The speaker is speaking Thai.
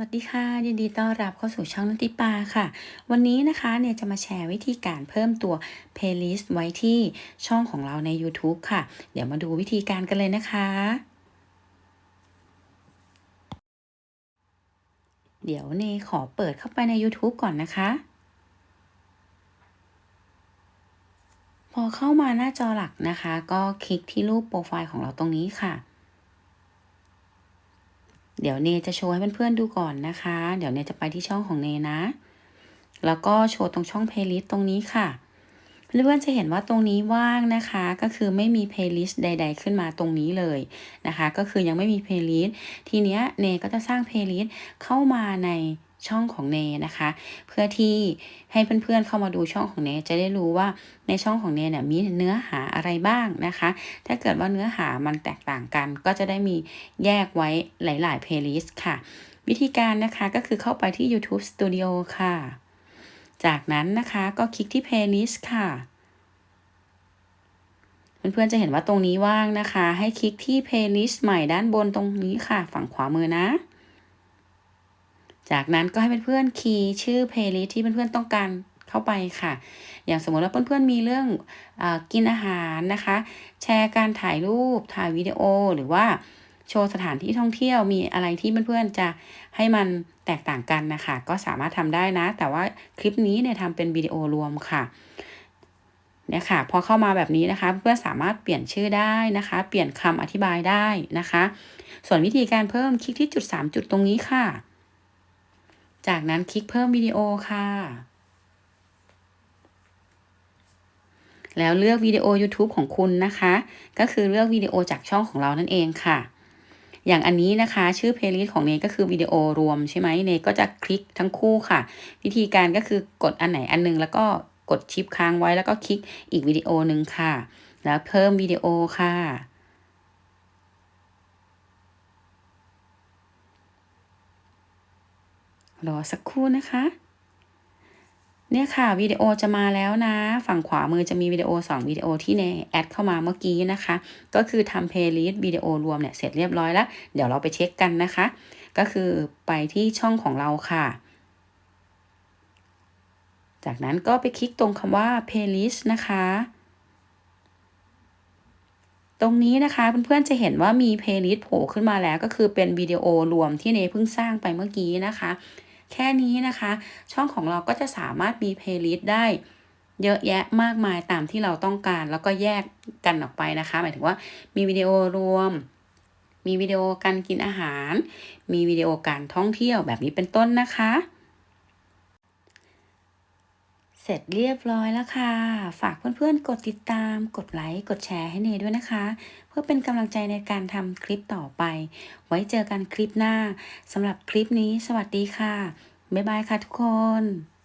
วัสดีค่ะยินดีต้อนรับเข้าสู่ช่องนติปาค่ะ วันนี้นะคะเนี่ยจะมาแชร์วิธีการเพิ่มตัว playlist ไว้ที่ช่องของเราใน YouTube ค่ะ เดี๋ยวมาดูวิธีการกันเลยนะคะ เดี๋ยวเนขอเปิดเข้าไปใน YouTube ก่อนนะคะ พอเข้ามาหน้าจอหลักนะคะ ก็คลิกที่รูปโปรไฟล์ของเราตรงนี้ค่ะ เดี๋ยวเนจะโชว์ให้เพื่อนๆดูก่อนนะคะ เดี๋ยวเนจะไปที่ช่องของเนนะ แล้วก็โชว์ตรงช่อง playlist ตรงนี้ค่ะเพื่อนๆจะเห็นว่าตรงนี้ว่างนะคะ ก็คือไม่มี playlist ใด ๆ ขึ้นมาตรงนี้เลยนะคะ ก็คือยังไม่มี playlist ทีเนี้ยเนก็จะสร้าง playlist เข้ามาใน ช่องของเนนะคะ เพื่อที่ให้เพื่อนๆเข้ามาดูช่องของเนจะได้รู้ว่าในช่องของเนเนี่ยมีเนื้อหาอะไรบ้างนะคะ ถ้าเกิดว่าเนื้อหามันแตกต่างกัน ก็จะได้มีแยกไว้หลายๆ playlist ค่ะ วิธีการนะคะก็คือเข้าไปที่ YouTube Studio ค่ะ จากนั้นนะคะก็คลิกที่ playlist ค่ะเพื่อนๆจะเห็นว่าตรงนี้ว่างนะคะ ให้คลิกที่ playlist ใหม่ด้านบนตรงนี้ค่ะ ฝั่งขวามือนะ จากนั้นก็ให้เพื่อนๆคีย์ชื่อ playlist ที่เพื่อนๆต้องการเข้าไปค่ะ อย่างสมมติว่าเพื่อนๆมีเรื่องอกินอาหารนะคะ แชร์การถ่ายรูปถ่ายวิดีโอหรือว่าโชว์สถานที่ท่องเที่ยวมีอะไรที่เพื่อนๆจะให้มันแตกต่างกันนะคะ ก็สามารถทำได้นะ แต่ว่าคลิปนี้เนี่ยทำเป็นวิดีโอรวมค่ะเนี่ยค่ะพอเข้ามาแบบนี้นะคะ เพื่อนสามารถเปลี่ยนชื่อได้นะคะ เปลี่ยนคำอธิบายได้นะคะ ส่วนวิธีการเพิ่มคลิกที่จุด 3 จุดตรงนี้ค่ะ จากนั้นคลิกเพิ่มวิดีโอค่ะ แล้วเลือกวิดีโอ YouTube ของคุณนะคะ ก็คือเลือกวิดีโอจากช่องของเรานั่นเองค่ะ อย่างอันนี้นะคะ ชื่อเพลย์ลิสต์ของเนก็คือวิดีโอรวมใช่ไหมเนก็จะคลิกทั้งคู่ค่ะ วิธีการก็คือกดอันไหนอันนึง แล้วก็กดชิปค้างไว้แล้วก็คลิกอีกวิดีโอหนึ่งค่ะ แล้วเพิ่มวิดีโอค่ะ รอสักครู่นะคะ เนี่ยค่ะวิดีโอจะมาแล้วนะ ฝั่งขวามือจะมีวิดีโอ2วิดีโอที่ในแอดเข้ามาเมื่อกี้นะคะ ก็คือทำเพลย์ลิสต์วิดีโอรวมเนี่ยเสร็จเรียบร้อยแล้ว เดี๋ยวเราไปเช็คกันนะคะ ก็คือไปที่ช่องของเราค่ะจากนั้นก็ไปคลิกตรงคำว่า playlist นะคะ ตรงนี้นะคะเพื่อนๆจะเห็นว่ามี playlist โผล่ขึ้นมาแล้วก็คือเป็นวิดีโอรวมที่เนเพิ่งสร้างไปเมื่อกี้นะคะ แค่นี้นะคะ ช่องของเราก็จะสามารถมี playlist ได้เยอะแยะมากมายตามที่เราต้องการ แล้วก็แยกกันออกไปนะคะ หมายถึงว่ามีวิดีโอรวม มีวิดีโอการกินอาหาร มีวิดีโอการท่องเที่ยวแบบนี้เป็นต้นนะคะ เสร็จเรียบร้อยแล้วค่ะ ฝากเพื่อนๆ กดติดตาม กดไลค์ กดแชร์ให้เนด้วยนะคะ เพื่อเป็นกำลังใจในการทำคลิปต่อไป ไว้เจอกันคลิปหน้าสำหรับคลิปนี้ สวัสดีค่ะ บ๊ายบายค่ะทุกคน